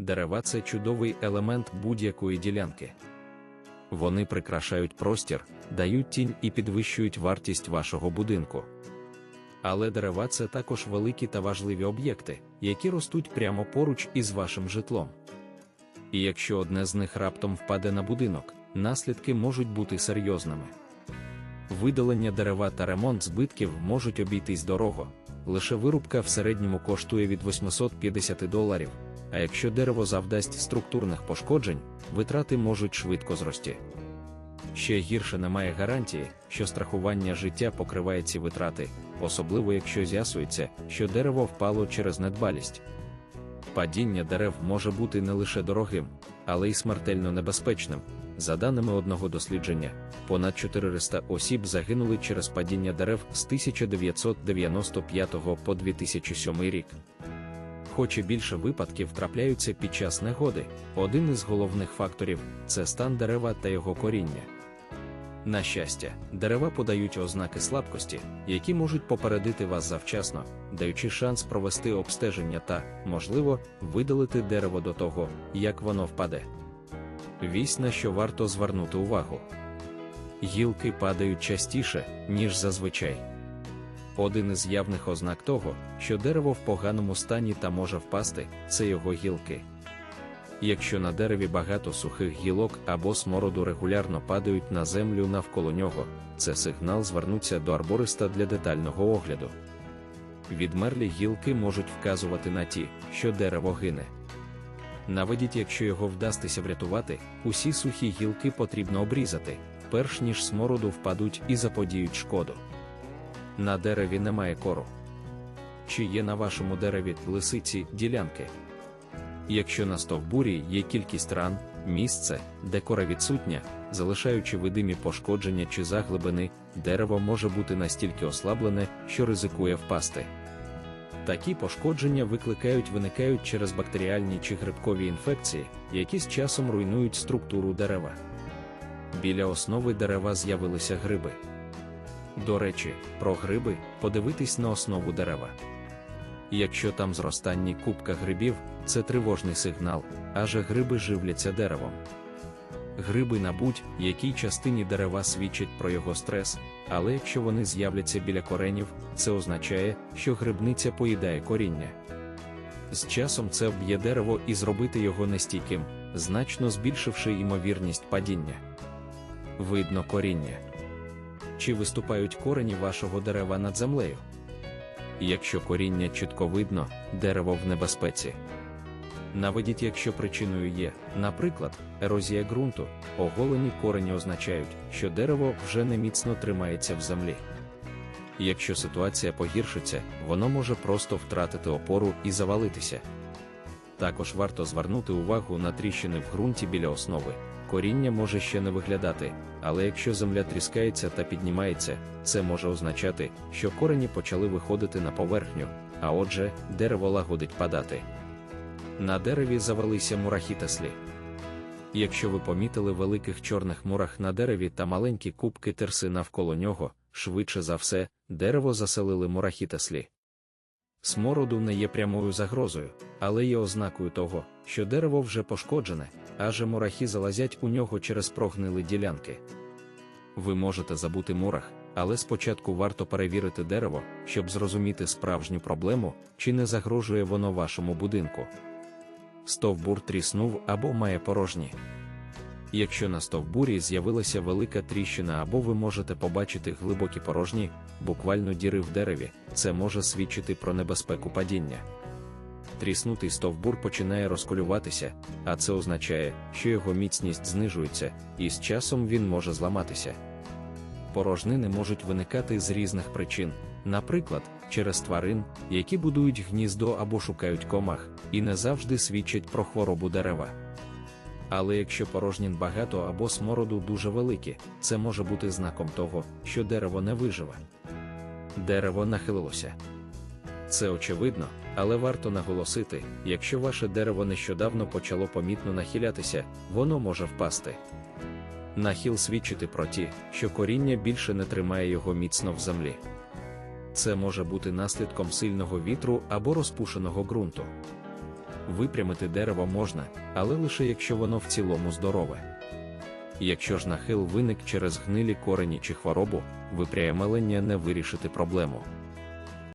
дерева це чудовий елемент будь-якої ділянки. Вони прикрашають простір, дають тінь і підвищують вартість вашого будинку. Але дерева це також великі та важливі об'єкти, які ростуть прямо поруч із вашим житлом. І якщо одне з них раптом впаде на будинок, наслідки можуть бути серйозними. Видалення дерева та ремонт збитків можуть обійтись дорого. Лише вирубка в середньому коштує від 850 доларів, а якщо дерево завдасть структурних пошкоджень, витрати можуть швидко зрости. Ще гірше немає гарантії, що страхування життя покриває ці витрати, особливо якщо з'ясується, що дерево впало через недбалість. Падіння дерев може бути не лише дорогим, але й смертельно небезпечним. За даними одного дослідження, понад 400 осіб загинули через падіння дерев з 1995 по 2007 рік. Хоч і більше випадків трапляються під час негоди, один із головних факторів це стан дерева та його коріння. На щастя, дерева подають ознаки слабкості, які можуть попередити вас завчасно, даючи шанс провести обстеження та, можливо, видалити дерево до того, як воно впаде. Вісь на що варто звернути увагу. Гілки падають частіше, ніж зазвичай. Один із явних ознак того, що дерево в поганому стані та може впасти, це його гілки. Якщо на дереві багато сухих гілок або смороду регулярно падають на землю навколо нього, це сигнал звернутися до арбориста для детального огляду. Відмерлі гілки можуть вказувати на ті, що дерево гине. Наведіть, якщо його вдастися врятувати, усі сухі гілки потрібно обрізати, перш ніж смороду впадуть і заподіють шкоду. На дереві немає кору. Чи є на вашому дереві лисиці ділянки? Якщо на стовбурі є кількість ран, місце, де кора відсутня, залишаючи видимі пошкодження чи заглибини, дерево може бути настільки ослаблене, що ризикує впасти. Такі пошкодження викликають виникають через бактеріальні чи грибкові інфекції, які з часом руйнують структуру дерева. Біля основи дерева з'явилися гриби. До речі, про гриби подивитись на основу дерева. Якщо там зростанні кубка грибів, це тривожний сигнал, адже гриби живляться деревом. Гриби на будь-якій частині дерева свідчать про його стрес, але якщо вони з'являться біля коренів, це означає, що грибниця поїдає коріння. З часом це вб'є дерево і зробити його нестійким, значно збільшивши ймовірність падіння. Видно коріння. Чи виступають корені вашого дерева над землею? Якщо коріння чітко видно, дерево в небезпеці. Наведіть, якщо причиною є, наприклад, ерозія ґрунту, оголені корені означають, що дерево вже не міцно тримається в землі. Якщо ситуація погіршиться, воно може просто втратити опору і завалитися. Також варто звернути увагу на тріщини в ґрунті біля основи. Коріння може ще не виглядати, але якщо земля тріскається та піднімається, це може означати, що корені почали виходити на поверхню, а отже, дерево лагодить падати. На дереві завелися мурахи теслі. Якщо ви помітили великих чорних мурах на дереві та маленькі кубки терси навколо нього, швидше за все, дерево заселили мурахи теслі. Смороду не є прямою загрозою, але є ознакою того, що дерево вже пошкоджене, адже мурахи залазять у нього через прогнили ділянки. Ви можете забути мурах, але спочатку варто перевірити дерево, щоб зрозуміти справжню проблему, чи не загрожує воно вашому будинку. Стовбур тріснув або має порожні. Якщо на стовбурі з'явилася велика тріщина або ви можете побачити глибокі порожні, буквально діри в дереві, це може свідчити про небезпеку падіння. Тріснутий стовбур починає розколюватися, а це означає, що його міцність знижується, і з часом він може зламатися. Порожнини можуть виникати з різних причин, наприклад, через тварин, які будують гніздо або шукають комах, і не завжди свідчать про хворобу дерева. Але якщо порожнін багато або смороду дуже великі, це може бути знаком того, що дерево не виживе. Дерево нахилилося. Це очевидно, але варто наголосити, якщо ваше дерево нещодавно почало помітно нахилятися, воно може впасти. Нахил свідчити про ті, що коріння більше не тримає його міцно в землі. Це може бути наслідком сильного вітру або розпушеного ґрунту. Випрямити дерево можна, але лише якщо воно в цілому здорове. Якщо ж нахил виник через гнилі корені чи хворобу, випрямлення не вирішити проблему.